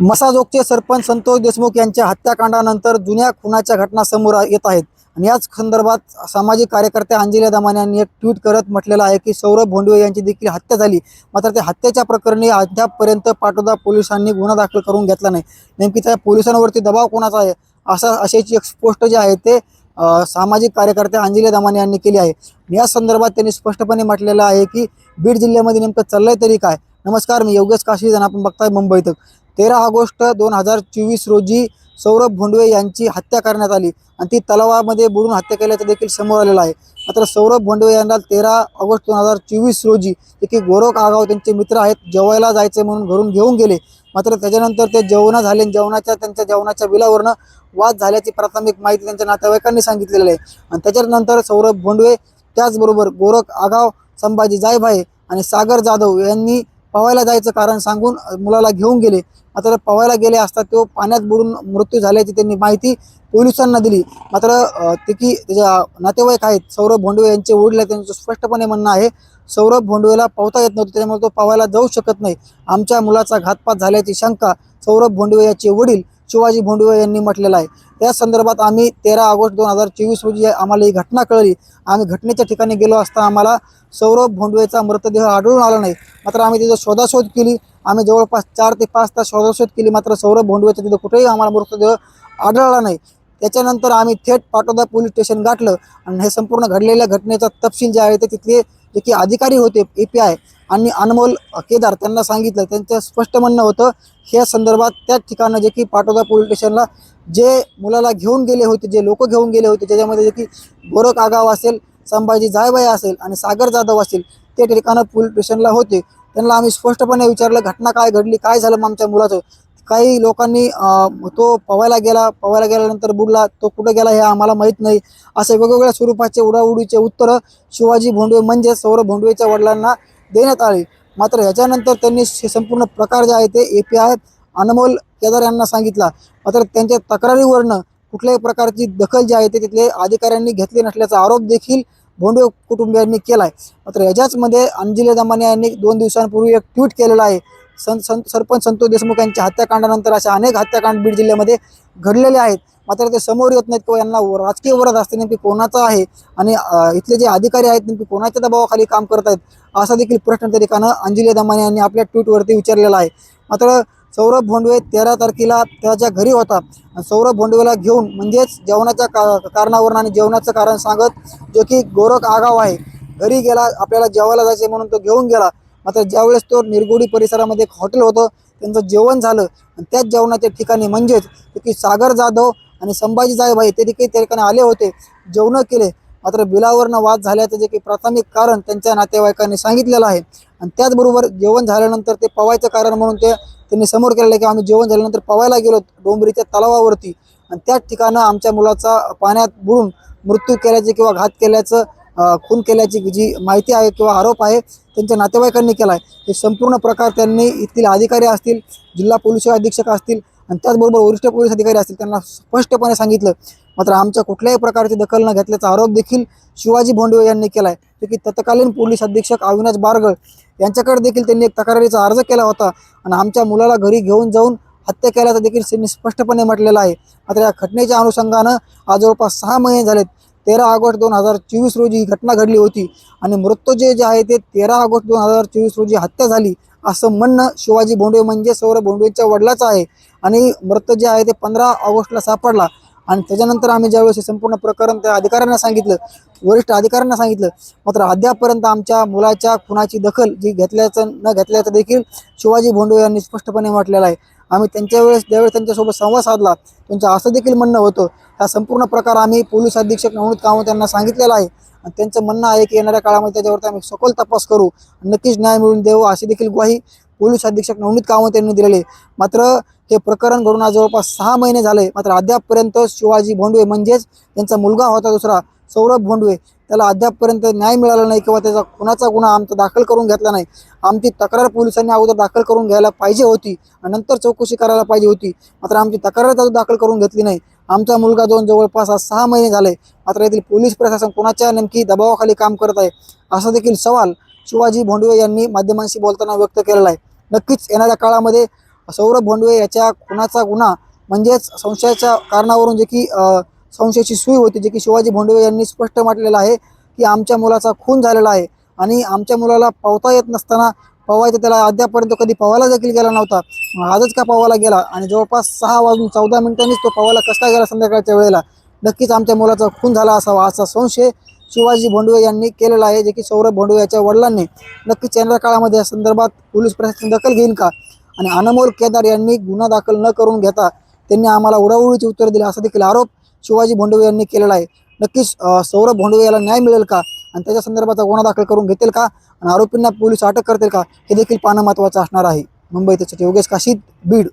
मसाजोगचे सरपंच संतोष देशमुख यांच्या हत्याकांडानंतर जुन्या खुनाच्या घटना समोर येत आहेत. आणि याच संदर्भात सामाजिक कार्यकर्त्या अंजली दमान यांनी एक ट्विट करत म्हटलेलं आहे की सौरभ भोंडवे यांची देखील हत्या झाली. मात्र त्या हत्येच्या प्रकरणी अद्यापपर्यंत पाटोदा पोलिसांनी गुन्हा दाखल करून घेतला नाही. नेमकी त्या पोलिसांवरती दबाव कोणाचा आहे? असा अशाची एक पोस्ट जे आहे ते सामाजिक कार्यकर्त्या अंजली दमान यांनी केली आहे. या संदर्भात त्यांनी स्पष्टपणे म्हटलेलं आहे की बीड जिल्ह्यामध्ये नेमकं चाललंय तरी काय? नमस्कार मी योगेश काशी जण आपण बघताय मुंबईत तेरा ऑगस्ट दोन हजार चोवीस रोजी सौरभ भोंडवे यांची हत्या करण्यात आली. आणि ती तलावामध्ये बुडून हत्या केल्याचं देखील समोर आलेलं आहे. मात्र सौरभ भोंडवे यांना तेरा ऑगस्ट दोन हजार चोवीस रोजी जे की गोरख आगाव त्यांचे मित्र आहेत जेवायला जायचे म्हणून घरून घेऊन गेले. मात्र त्याच्यानंतर ते जेवणं झाले आणि जेवणाच्या त्यांच्या जेवणाच्या बिलावरनं वाद झाल्याची प्राथमिक माहिती त्यांच्या नातेवाईकांनी सांगितलेली आहे. आणि त्याच्यानंतर सौरभ भोंडवे त्याचबरोबर गोरख आगाव संभाजी जायभाई आणि सागर जाधव यांनी पवायला जायचं कारण सांगून मुलाला घेऊन गेले. मात्र पवायला गेले असता तो पाण्यात बुडून मृत्यू झाल्याची त्यांनी माहिती पोलिसांना दिली. मात्र ते की त्याच्या नातेवाईक आहेत सौरभ भोंडवे यांचे वडील आहेत त्यांचं स्पष्टपणे म्हणणं आहे सौरभ भोंडवेला पावता येत नव्हतं त्याच्यामुळे तो पवायला जाऊ शकत नाही. आमच्या मुलाचा घातपात झाल्याची शंका सौरभ भोंडवे याचे वडील शिवाजी भोंडवे यांनी म्हटलेलं आहे. त्या संदर्भात आम्ही तेरा ऑगस्ट दोन हजार चोवीस रोजी आम्हाला ही घटना कळली. आम्ही घटनेच्या ठिकाणी गेलो असता आम्हाला सौरभ भोंडवेचा मृतदेह आढळून आला नाही. मात्र आम्ही तिथं शोधाशोध केली. आम्ही जवळपास चार ते पाच तास शोधाशोध केली. मात्र सौरभ भोंडवेचा तिथं कुठेही आम्हाला मृतदेह आढळला नाही. त्याच्यानंतर आम्ही थेट पाटोदा पोलीस स्टेशन गाठलं. आणि हे संपूर्ण घडलेल्या घटनेचा तपशील जे आहे ते तिथले जे की अधिकारी होते ए पी आय आणि अनमोल केदार त्यांना सांगितलं. त्यांचं स्पष्ट म्हणणं होतं ह्या संदर्भात त्याच ठिकाणं जे की पाटोदा पोलीस स्टेशनला जे मुलाला घेऊन गेले होते जे लोक घेऊन गेले होते त्याच्यामध्ये जे की गोरख आगाव असेल संभाजी जायबाई असेल आणि सागर जाधव असेल ते ठिकाणं पोलीस स्टेशनला होते. त्यांना आम्ही स्पष्टपणे विचारलं घटना काय घडली? काय झालं मग आमच्या मुलाचं? काही लोकांनी तो पवायला गेला पवायला गेल्यानंतर बुडला तो कुठं गेला हे आम्हाला माहीत नाही. असे वेगवेगळ्या स्वरूपाचे उडाउडीचे उत्तरं शिवाजी भोंडवे म्हणजे सौरभ भोंडवेच्या वडिलांना देण्यात आले. मात्र ह्याच्यानंतर त्यांनी संपूर्ण प्रकार जे आहे ते A P I Anmol Kedar यांना सांगितला. मात्र त्यांच्या तक्रारीवरनं कुठल्याही प्रकारची दखल जी आहे ते तिथले अधिकाऱ्यांनी घेतली नसल्याचा आरोप देखील भोंडवे कुटुंबियांनी केला आहे मात्र याच्याचमध्ये अंजली दमाने यांनी दोन दिवसांपूर्वी एक ट्विट केलेलं आहे. सं सं सरपंच संतोष देशमुख यांच्या हत्याकांडानंतर अशा अनेक हत्याकांड बीड जिल्ह्यामध्ये घडलेले आहेत. मात्र ते समोर येत नाहीत किंवा यांना राजकीय वरद असते नेमकी कोणाचा आहे आणि इथले जे अधिकारी आहेत नेमकी कोणाच्या दबावाखाली काम करत आहेत असा देखील प्रश्न तरीकानं अंजली दमाने यांनी आपल्या ट्विटवरती विचारलेला आहे. मात्र सौरभ भोंडवे तेरा तारखेला त्याच्या घरी होता. सौरभ भोंडवेला घेऊन म्हणजेच जेवणाच्या का कारणावरून आणि जेवणाचं कारण सांगत जो की गोरख आगाव आहे घरी गेला आपल्याला जेवायला जायचे म्हणून तो घेऊन गेला. मात्र ज्यावेळेस तो निरगुडी परिसरामध्ये एक हॉटेल होतं त्यांचं जेवण झालं. आणि त्याच जेवणाच्या ठिकाणी म्हणजेच जे की सागर जाधव आणि संभाजी जायभाई ते देखील त्या ठिकाणी आले होते. जेवणं केले. मात्र बिलावरनं वाद झाल्याचं जे काही प्राथमिक कारण त्यांच्या नातेवाईकांनी सांगितलेलं आहे. आणि त्याचबरोबर जेवण झाल्यानंतर ते पवायचं कारण म्हणून ते त्यांनी समोर केलेलं आहे की आम्ही जेवण झाल्यानंतर पवायला गेलो डोंबरीच्या तलावावरती. आणि त्याच ठिकाणं आमच्या मुलाचा पाण्यात बुडून मृत्यू केल्याचं किंवा घात केल्याचं खून केल्याची जी माहिती आहे किंवा आरोप आहे त्यांच्या नातेवाईकांनी केला आहे हे संपूर्ण प्रकार त्यांनी येथील अधिकारी असतील जिल्हा पोलीस अधीक्षक असतील आणि त्याचबरोबर वरिष्ठ पोलीस अधिकारी असतील त्यांना स्पष्टपणे सांगितलं. मात्र आमच्या कुठल्याही प्रकारची दखल न घेतल्याचा आरोप देखील शिवाजी भोंडवे यांनी केला आहे की तत्कालीन पोलीस अधीक्षक अविनाश बारगळ यांच्याकडे देखील त्यांनी एक तक्रारीचा अर्ज केला होता आणि आमच्या मुलाला घरी घेऊन जाऊन हत्या केल्याचं देखील त्यांनी स्पष्टपणे म्हटलेलं आहे. मात्र या घटनेच्या अनुषंगानं आज जवळपास सहा महिने झालेत तेरा ऑगस्ट दोन हजार चोवीस रोजी ही घटना घडली होती. आणि मृत्यू जे जे आहे ते तेरा ऑगस्ट दोन हजार चोवीस रोजी हत्या झाली. असं म्हणणं शिवाजी भोंडवे म्हणजे सौरभ भोंडवेच्या वडिलाचं आहे. आणि मृत जे आहे ते पंधरा ऑगस्टला सापडला. आणि त्याच्यानंतर आम्ही ज्यावेळेस हे संपूर्ण प्रकरण त्या अधिकाऱ्यांना सांगितलं वरिष्ठ अधिकाऱ्यांना सांगितलं मात्र अद्यापर्यंत आमच्या मुलाच्या खुनाची दखल जी घेतल्याचं न घेतल्याचं देखील शिवाजी भोंडवे यांनी स्पष्टपणे म्हटलेलं आहे. आम्ही त्यांच्या वेळेस ज्यावेळेस त्यांच्यासोबत संवाद साधला त्यांचं असं देखील म्हणणं होतं हा संपूर्ण प्रकार आम्ही पोलीस अधीक्षक नवनीत कामत यांना सांगितलेला आहे. आणि त्यांचं म्हणणं आहे की येणाऱ्या काळामध्ये त्याच्यावरती आम्ही सखोल तपास करू. नक्कीच न्याय मिळवून देऊ अशी देखील ग्वाही पोलीस अधीक्षक नवनीत कामत यांनी दिलेली आहे. मात्र हे प्रकरण घडून आज जवळपास सहा महिने झाले. मात्र अद्यापपर्यंत शिवाजी भोंडवे म्हणजेच त्यांचा मुलगा होता दुसरा सौरभ भोंडवे. त्याला अद्यापपर्यंत न्याय मिळाला नाही किंवा त्याचा कुणाचा गुन्हा आमचा दाखल करून घेतला नाही. आमची तक्रार पोलिसांनी अगोदर दाखल करून घ्यायला पाहिजे होती आणि नंतर चौकशी करायला पाहिजे होती. मात्र आमची तक्रार अजून दाखल करून घेतली नाही. आमचा मुलगा दोन जवळपास आज सहा महिने झाले. मात्र येथील पोलीस प्रशासन कोणाच्या नेमकी दबावाखाली काम करत आहे असा देखील सवाल शिवाजी भोंडवे यांनी माध्यमांशी बोलताना व्यक्त केलेला आहे. नक्कीच येणाऱ्या काळामध्ये सौरभ भोंडवे याच्या खुनाचा गुन्हा म्हणजेच संशयाच्या कारणावरून जे की संशयाची सुई होती जे की शिवाजी भोंडवे यांनी स्पष्ट म्हटलेलं आहे की आमच्या मुलाचा खून झालेला आहे आणि आमच्या मुलाला पावता येत नसताना पवायचं त्याला अद्यापर्यंत कधी पवायला देखील गेला नव्हता. मग आजच का पवायला गेला? आणि जवळपास सहा वाजून चौदा मिनिटांनीच तो पवायला कसा गेला संध्याकाळच्या वेळेला? नक्कीच आमच्या मुलाचा खून झाला असावा. असा संशय शिवाजी भोंडवे यांनी केलेला आहे जे की सौरभ भोंडवे याच्या वडिलांनी. नक्कीच येणाऱ्या काळामध्ये या संदर्भात पोलीस प्रशासन दखल घेईल का? आणि अनमोल केदार यांनी गुन्हा दाखल न करून घेता त्यांनी आम्हाला उडाउडीची उत्तर दिली असा देखील आरोप शिवाजी भोंडवे यांनी केलेला आहे. नक्कीच सौरभ भोंडवे याला न्याय मिळेल का? आणि त्याच्या संदर्भाचा गुन्हा दाखल करून घेतील का? आणि आरोपींना पोलीस अटक करतील का? हे देखील पाहणं महत्त्वाचं असणार आहे. मुंबई त्यासाठी योगेश काशीद बीड.